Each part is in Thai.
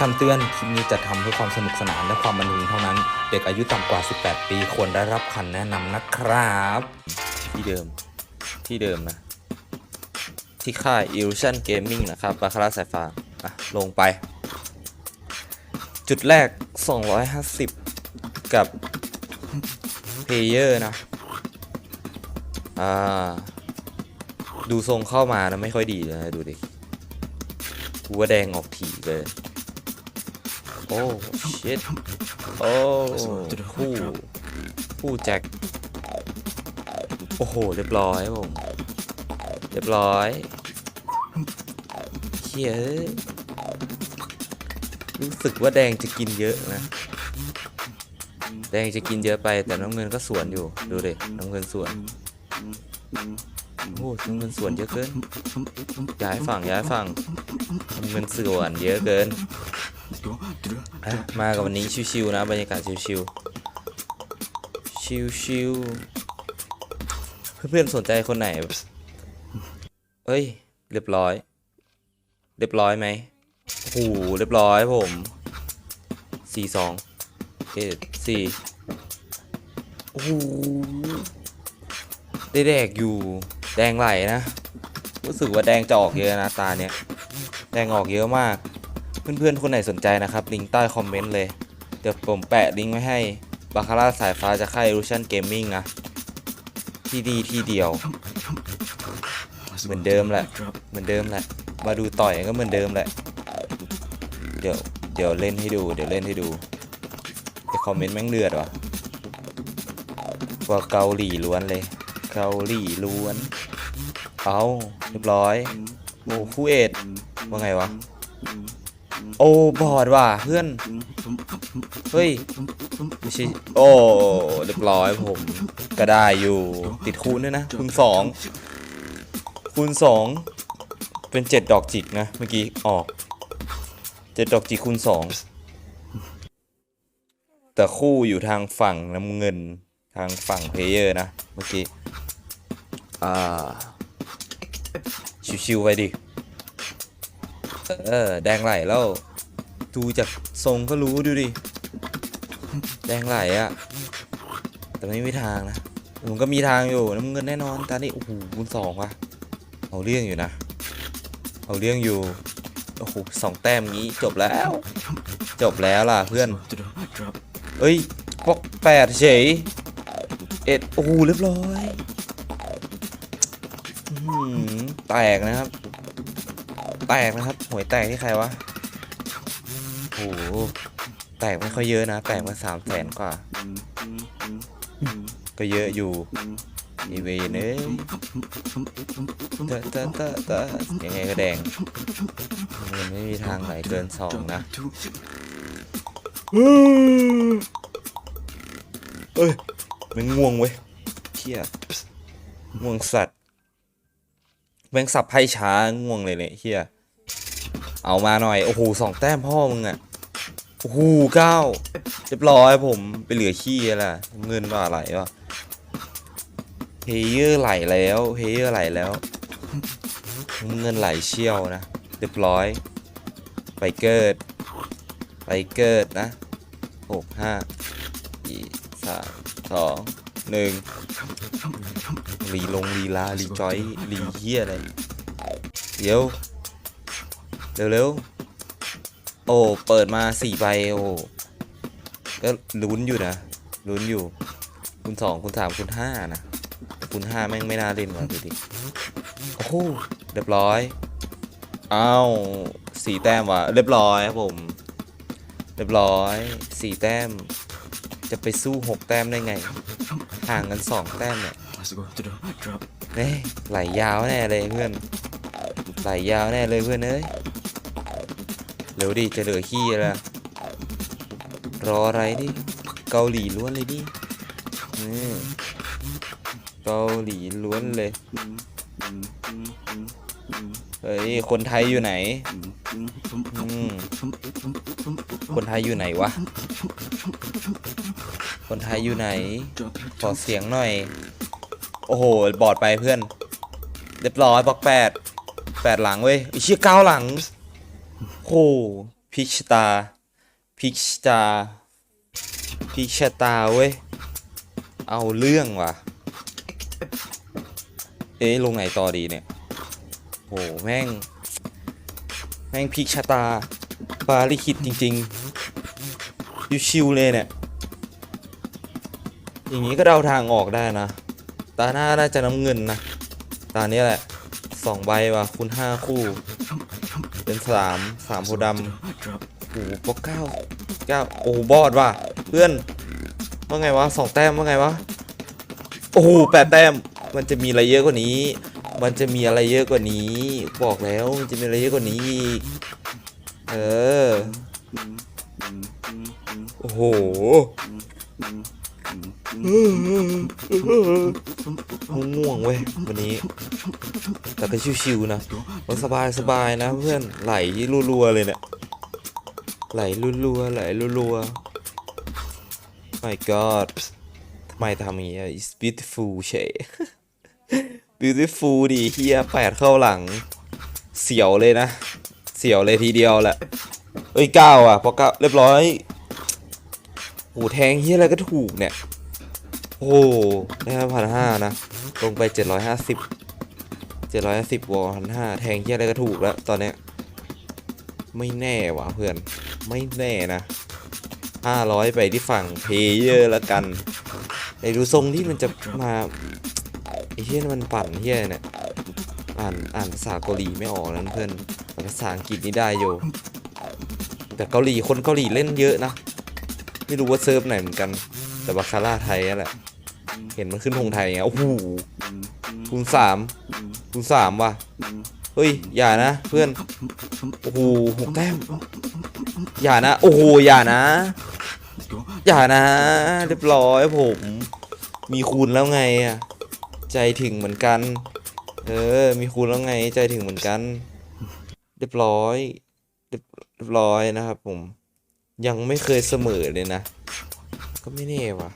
คำเตือน คลิปนี้จะทำเพื่อความสนุกสนานและความบันเทิงเท่านั้น เด็กอายุต่ำกว่า 18 ปีควรได้รับคำแนะนำนะครับ ที่เดิม ที่เดิมนะ ที่ค่าย Illusion Gaming นะครับบาคาร่าสายฟ้าอะลงไป จุดแรก 250 กับเพเยอร์นะ อ่า ดูทรงเข้ามานะไม่ค่อยดีเลยนะดูดิกูว่าแดงออกถี่เลย โอ้ชิตโอ้คู่คู่แจ็คโอ้โห เรียบร้อยครับผมเรียบร้อยเฮียเอ้ยรู้สึกว่าแดงจะกินเยอะนะ แดงจะกินเยอะไปแต่น้ำเงินก็สวนอยู่ ดูดิน้ำเงินสวนโอ้น้ำเงินสวนเยอะเกินย้ายฝั่งย้ายฝั่งน้ำเงินสวนเยอะเกิน อะมากับวันนี้ชิวๆนะบรรยากาศชิวๆชิวๆเพื่อนๆสนใจคนไหนเอ้ย เรียบร้อย เรียบร้อยไหมโอ้โหเรียบร้อยผมสี่สองเอ็ดสี่โอ้โหได้แดกอยู่แดงไหลนะ รู้สึกว่าแดงจะออกเยอะนะตาเนี้ยแดงออกเยอะมาก เพื่อนๆ คนไหนสนใจนะครับ ลิงก์ใต้คอมเมนต์เลย เดี๋ยวผมแปะลิงก์ไว้ให้บาคาร่าสายฟ้าจะค่าย Illusion Gaming นะ ที่ดีที่เดียว เหมือนเดิมแหละ เหมือนเดิมแหละ มาดูต่อยก็เหมือนเดิมแหละ เดี๋ยว เดี๋ยวเล่นให้ดู เดี๋ยวเล่นให้ดูแต่คอมเมนต์แม่งเลือดวะว่าเกาหลีล้วนเลย เกาหลีล้วน เอาเรียบร้อยโอ้คู่เอ็ดว่าไงวะ โอ้บอดว่ะเพื่อน เฮ้ยไม่ใช่โอ้เรียบร้อยผม ก็ได้อยู่ติดคูณด้วยนะคูณสองคูณสองเป็นเจ็ดดอกจิกนะเมื่อกี้ออกเจ็ดดอกจิกคูณสองแต่คู่อยู่ทางฝั่งน้ำเงินทางฝั่งเพลเยอร์นะเมื่อกี้ อ่า ชิวๆไปดิ เออ แดงไหลแล้ว ดูจากทรงก็รู้ดูดิ แดงไหลอะแต่ไม่มีทางนะมันก็มีทางอยู่น้ำเงินแน่นอนตานี่โอ้โหคูณสองว่ะเอาเรื่องอยู่นะ เอาเรื่องอยู่โอ้โหสองแต้มงี้จบแล้ว จบแล้วล่ะเพื่อนเอ้ยปอกแปดเฉยเอ็ดโอ้โหเรียบร้อยอแตกนะครับ แตกนะครับหวยแตกที่ใครวะโอ้โหแตกไม่ค่อยเยอะนะ แตกมาสามแสนกว่า ก็เยอะอยู่อีเวนเอ้ยตะตะตะตะยังไงก็แดงมันไม่มีทางไหนเกินสองนะเอ้ยมันง่วงเว้ยเที่ยง่วงสัตว์แมงสับไพ่ช้าง่วงเลยเนี่ยเฮีย เอามาหน่อย โอ้โหสองแต้มพ่อมึงอะโอ้โหเก้าเรียบร้อยผมไปเหลือขี้แล้วล่ะเงินว่าไหลวะเพเยอร์ไหลแล้วเพเยอร์ไหลแล้ว เงินไหลเชี่ยวนะเรียบร้อย ไปเกิด ไปเกิดนะหกห้าสี่สามสองหนึ่งรีลงรีลารีจอยรีเฮียอะไรเดี๋ยว เร็วเร็วๆ โอ้ เปิดมาสี่ใบ โอ้ ก็ลุ้นอยู่นะ ลุ้นอยู่คูณสองคูณสามคูณห้านะคูณห้าแม่งไม่น่าเล่นว่ะดูดิ โอ้โหเรียบร้อย อ้าวสี่แต้มว่ะ เรียบร้อยครับผม เรียบร้อยสี่แต้ม จะไปสู้หกแต้มได้ไง ห่างกันสองแต้มเนี่ยเฮ้ยไหลยาวแน่เลยเพื่อน ไหลยาวแน่เลยเพื่อนเอ้ย เร็วดิจะเหลือขี้ล้วรออะไรดิ เกาหลีล้วนเลยดิเกาหลีล้วนเลย เฮ้ย คนไทยอยู่ไหน คนไทยอยู่ไหนวะ คนไทยอยู่ไหน ขอเสียงหน่อย โอ้โห บอดไปเพื่อน เรียบร้อยบล็อกแปด แปดหลังเว้ยไอเชี่ยเก้าหลัง โหพิกชตา พิกชตา พิกชตาเว้ย เอาเรื่องว่ะ เอ๊ะลงไหนต่อดีเนี่ยโหแม่ง แม่งพิกชตาปาลิคิดจริงๆยูชิวเลยเนี่ย อย่างนี้ก็เดาทางออกได้นะ ตาหน้าน่าจะน้ำเงินนะ ตาเนี้ยแหละสองใบว่ะคุณห้าคู่ เป็นสามสามโพธิ์ดำโอ้โหปกเก้าเก้าโอ้โหบอดว่ะเพื่อนว่าไงวะสองแต้มว่าไงวะโอ้โหแปดแต้มมันจะมีอะไรเยอะกว่านี้ มันจะมีอะไรเยอะกว่านี้ บอกแล้วมันจะมีอะไรเยอะกว่านี้อีกเออโอ้โห ง่วงเว้ยวันนี้ แต่ก็ชิวๆนะมันสบายสบายๆนะเพื่อนไหลรัวๆเลยเนี่ยไหลรัวๆไหลรัวๆ my god ทำไมทำอย่างเงี้ย it's beautiful เฉย beautiful ดีเฮียแปดเข้าหลัง เสียวเลยนะ เสียวเลยทีเดียวแหละเอ้ยเก้าอะพอเก้าเรียบร้อยโหแทงเฮียอะไรก็ถูกเนี่ย โอ้โหได้พันห้านะ ลงไปเจ็ดร้อยห้าสิบเจ็ดร้อยห้าสิบวอลพันห้าแทงเฮียอะไรก็ถูกแล้ว ตอนเนี้ยไม่แน่ว่ะเพื่อน ไม่แน่นะห้าร้อยไปที่ฝั่งเพเยอร์ละกันไอ้ดูทรงที่มันจะมาไอ้เฮียมันปั่นเฮียเนี่ยอ่านอ่านภาษาเกาหลีไม่ออกนะเพื่อนภาษาอังกฤษนี่ได้อยู่ แต่เกาหลีคนเกาหลีเล่นเยอะนะ ไม่รู้ว่าเซิร์ฟไหนเหมือนกัน แต่บาคาร่าไทยนั่นแหละ เห็นมันขึ้นธงไทยไงโอ้โหคูณสามคูณสามว่ะเฮ้ยอย่านะเพื่อนโอ้โหหกแต้มอย่านะ โอ้โหอย่านะ อย่านะ เรียบร้อยผม มีคูณแล้วไงอะใจถึงเหมือนกัน เออ มีคูณแล้วไงใจถึงเหมือนกัน เรียบร้อยเรียบเรียบร้อยนะครับผม ยังไม่เคยเสมอเลยนะ ก็ไม่แน่ว่ะ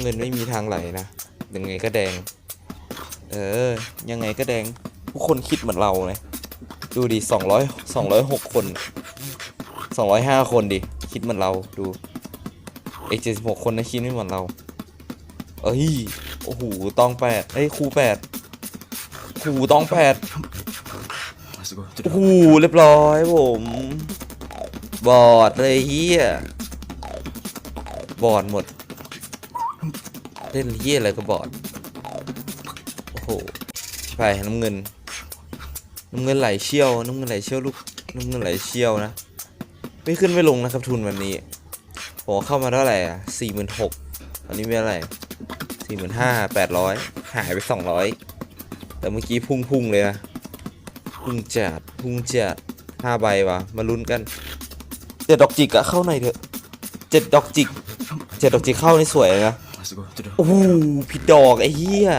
เงินไม่มีทางไหลนะยังไงก็แดง เออ ยังไงก็แดงทุกคนคิดเหมือนเราเลยดูดิสองร้อยสองร้อยหกคนสองร้อยห้าคนดิ คิดเหมือนเราดูเอกเจ็ดสิบหกคนนะคิดไม่เหมือนเรา เอ้ย โอ้โหตองแปดเอ้ยครูแปดครูตองแปดโอ้โหเรียบร้อยผม บอดเลยเฮียบอดหมด เล่นเฮียอะไรก็บอด โอ้โหไปน้ำเงิน น้ำเงินไหลเชี่ยว น้ำเงินไหลเชี่ยวลูก น้ำเงินไหลเชี่ยวนะ ไม่ขึ้นไม่ลงนะครับทุนวันนี้ผมเข้ามาเท่าไหร่อะสี่หมื่นหกอันนี้เป็นอะไรสี่หมื่นห้าแปดร้อยหายไปสองร้อยแต่เมื่อกี้พุ่งพุ่งๆเลยนะพุ่งจัดพุ่งจัดห้าใบวะมาลุ้นกันเจ็ดดอกจิกอะเข้าหน่อยเถอะเจ็ดดอกจิกเจ็ดดอกจิกเข้านี่สวยนะ โอ้โหผิดดอกไอ้เหี้ย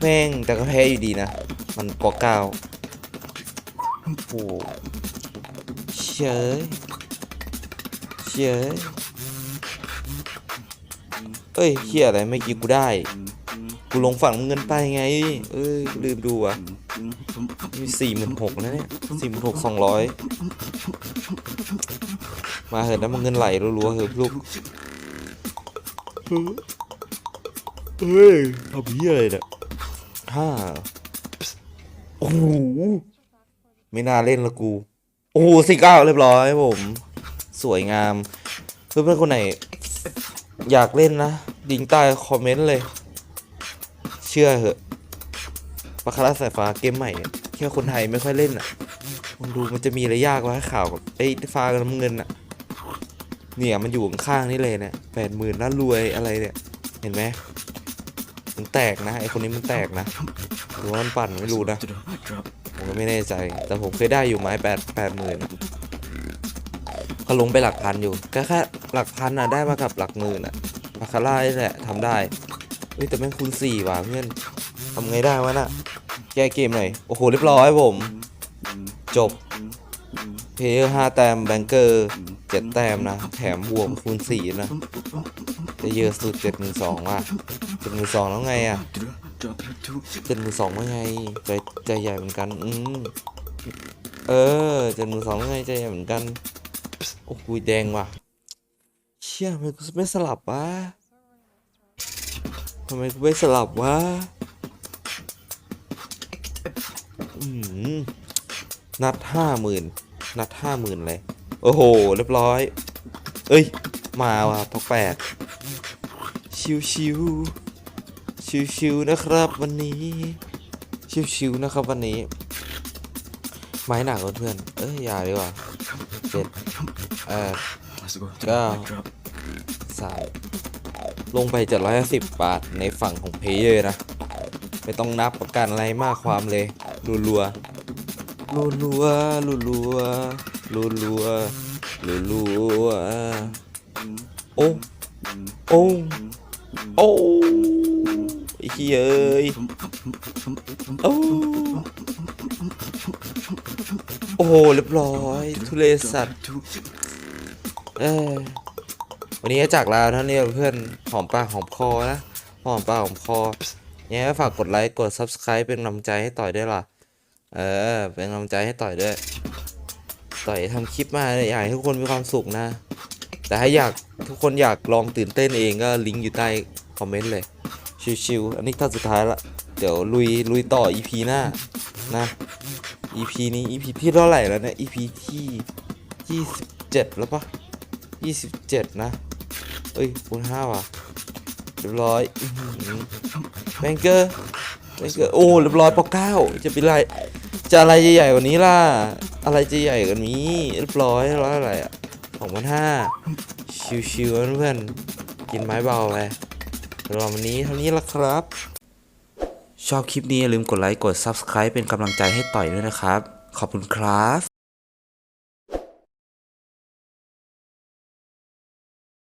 แม่งแต่ก็แพ้อยู่ดีนะ มันกอเก้าโอ้โหเชยเชยเอ้ยเหี้ยอะไรไม่อกี้กูได้ กูลงฝั่งน้ำเงินไปไง เอ้ยลืมดูอะมีสี่หมื่นหกนะเนี่ยสี่หมื่นหกสองร้อยมาเหอะน้ำเงินไหลรัวๆเหอะลูก เฮ้ยทำเหี้ยอะไรเนี่ยห้าโอ้โหไม่น่าเล่นละกู โอ้โหสี่เก้าเรียบร้อยผม สวยงาม เพื่อนๆคนไหน อยากเล่นนะดิงใต้คอมเมนต์เลย เชื่อเหอะปาคาราสายฟ้าเกมใหม่เนี่ยแค่คนไทยไม่ค่อยเล่นอะลองดูมันจะมีอะไรยากวะข่าวกับไอ้ฟ้ากับน้ำเงินอะ เนี่ยมันอยู่ข้างนี่เลยเนี่ยแปดหมื่นแล้วรวยอะไรเนี่ย เห็นไหมมันแตกนะไอคนนี้มันแตกนะหรือว่ามันปั่นไม่รู้นะผมก็ไม่แน่ใจ แต่ผมเคยได้อยู่ไม้แปดแปดหมื่นเขาลงไปหลักพันอยู่ก็แค่หลักพันอะได้มากับหลักหมื่นอะบาคาร่านี่แหละทำได้เฮ้ยแต่แม่งคูณสี่ว่ะเพื่อนทำไงได้วะน่ะแก้เกมหน่อย โอ้โหเรียบร้อยผม จบเพลเยอร์ห้าแต้มแบงเกอร์ เจ็ดแต้มนะ แถมบวกคูณสี่นะ จะเยอะสุดเจ็ดหนึ่งสองว่ะเจ็ดหนึ่งสองแล้วไงอะเจ็ดหนึ่งสองว่าไง ใจใจใหญ่เหมือนกัน อืมเออเจ็ดหมื่นสองไงใจใหญ่เหมือนกัน โอ้โหแดงว่ะ เชี่ยทำไมกูไม่สลับวะทำไมกูไม่สลับวะ อืมนัดห้าหมื่นนัดห้าหมื่นเลย โอ้โห เรียบร้อย เอ้ย มาว่ะพอแปดชิวชิวชิวชิวนะครับวันนี้ ชิวชิวนะครับวันนี้ ไม้หนักเพื่อนเอ้ย อย่าดีกว่าเจ็ดแปด Let's go. Go. Drop. สามลงไปเจ็ดร้อยสิบบาทในฝั่งของเพเยอร์นะ ไม่ต้องนับประกันอะไรมากความเลยรัวรัวรัวรัวรัว รัวรัวรัวรัวโอ้โอ้โอ้ไอ้เหี้ยเอ้ยโอ้โอ้โหเรียบร้อยทุเรศสัตว์เออวันนี้จากลาท่านี้เพื่อนหอมปากหอมคอนะหอมปากหอมคอเนี่ยฝากกดไลค์กด subscribe เป็นกำลังใจให้ต่อยด้วยล่ะ เออ เป็นกำลังใจให้ต่อยด้วย ต่อยทำคลิปมาอยากให้ทุกคนมีความสุขนะ แต่ถ้าอยากทุกคนอยากลองตื่นเต้นเองก็ลิงก์อยู่ใต้คอมเมนต์เลย ชิวๆอันนี้ท่าสุดท้ายละ เดี๋ยวลุยลุยต่อ EP หน้านะ EP นี้ EP ที่เท่าไหร่แล้วเนี่ย EP ที่ 27 แล้วปะยี่สิบเจ็ดนะเอ้ยคูณห้าว่ะเรียบร้อยแบงเกอร์แบงเกอร์โอ้เรียบร้อยปอเก้าจะเป็นไรจะอะไรใหญ่ๆกว่านี้ล่ะ อะไรจะใหญ่กว่านี้เรียบร้อยร้อยอะไรอะสองพันห้าชิวๆนเพื่อนกินไม้เบาไปรอวันนี้เท่านี้ละครับ ชอบคลิปนี้อย่าลืมกดไลค์กด Subscribe เป็นกำลังใจให้ต่อยด้วยนะครับ ขอบคุณครับ